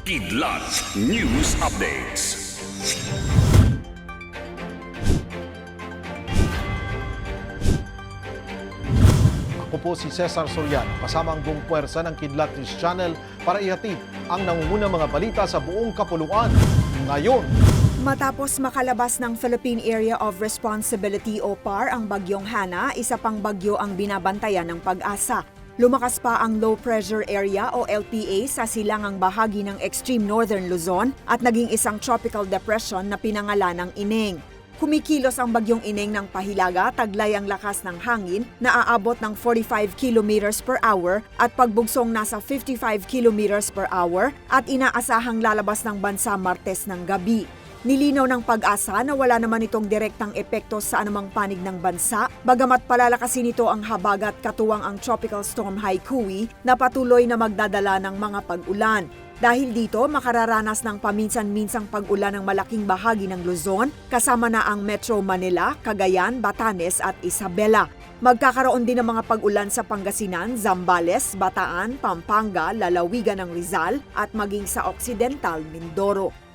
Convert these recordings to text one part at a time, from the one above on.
Kidlat News Updates. Ako po si Cesar Soriano, kasama ang buong puwersa ng Kidlat News Channel para ihatid ang nangungunang mga balita sa buong kapuluan. Ngayon, Matapos makalabas ng Philippine Area of Responsibility o PAR ang bagyong Hana, isa pang bagyo ang binabantayan ng pag-asa. Lumakas pa ang low pressure area o LPA sa silangang bahagi ng extreme northern Luzon at naging isang tropical depression na pinangalan ng Ineng. Kumikilos ang bagyong Ineng ng Pahilaga, taglay ang lakas ng hangin na aabot ng 45 kilometers per hour at pagbugsong nasa 55 kilometers per hour at inaasahang lalabas ng bansa Martes ng gabi. Nilinaw ng pag-asa na wala naman itong direktang epekto sa anumang panig ng bansa, bagamat palalakasin ito ang habagat katuwang ang Tropical Storm Haikui na patuloy na magdadala ng mga pag-ulan. Dahil dito, makararanas ng paminsan-minsang pag-ulan ng malaking bahagi ng Luzon, kasama na ang Metro Manila, Cagayan, Batanes at Isabela. Magkakaroon din ng mga pag-ulan sa Pangasinan, Zambales, Bataan, Pampanga, Lalawigan ng Rizal at maging sa Occidental, Mindoro.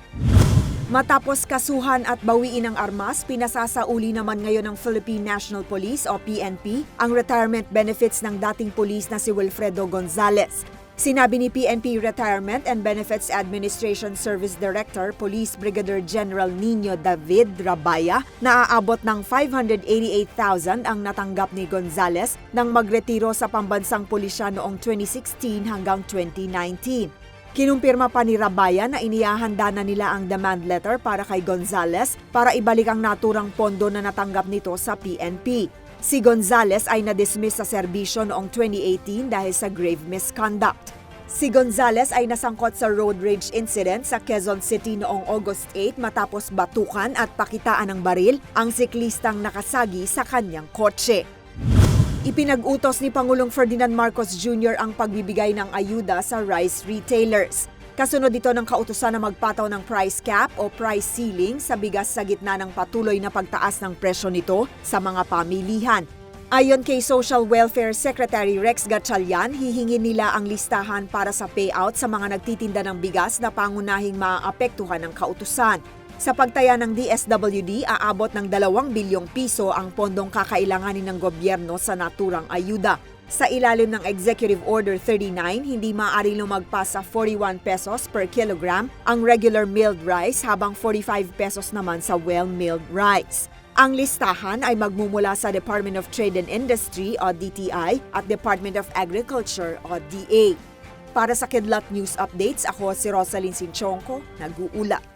Matapos kasuhan at bawiin ng armas, pinasasauli naman ngayon ng Philippine National Police o PNP ang retirement benefits ng dating pulis na si Wilfredo Gonzales. Sinabi ni PNP Retirement and Benefits Administration Service Director Police Brigadier General Nino David Rabaya na aabot ng 588,000 ang natanggap ni Gonzales nang magretiro sa pambansang pulisya noong 2016 hanggang 2019. Kinumpirma pa ni Rabaya na inihahanda na nila ang demand letter para kay Gonzales para ibalik ang naturang pondo na natanggap nito sa PNP. Si Gonzales ay na-dismiss sa serbisyo noong 2018 dahil sa grave misconduct. Si Gonzales ay nasangkot sa road rage incident sa Quezon City noong August 8 matapos batukan at pakitaan ng baril ang siklistang nakasagi sa kanyang kotse. Ipinag-utos ni Pangulong Ferdinand Marcos Jr. ang pagbibigay ng ayuda sa rice retailers. Kasunod dito ng kautusan na magpataw ng price cap o price ceiling sa bigas sa gitna ng patuloy na pagtaas ng presyo nito sa mga pamilihan. Ayon kay Social Welfare Secretary Rex Gatchalian, hihingin nila ang listahan para sa payout sa mga nagtitinda ng bigas na pangunahing maaapektuhan ng kautusan. Sa pagtaya ng DSWD, aabot ng 2 bilyong piso ang pondong kakailanganin ng gobyerno sa naturang ayuda. Sa ilalim ng Executive Order 39, hindi maaari lumagpas sa 41 pesos per kilogram ang regular milled rice habang 45 pesos naman sa well-milled rice. Ang listahan ay magmumula sa Department of Trade and Industry o DTI at Department of Agriculture o DA. Para sa Kidlat News Updates, ako si Rosalyn Sinchonko, nag-uulat.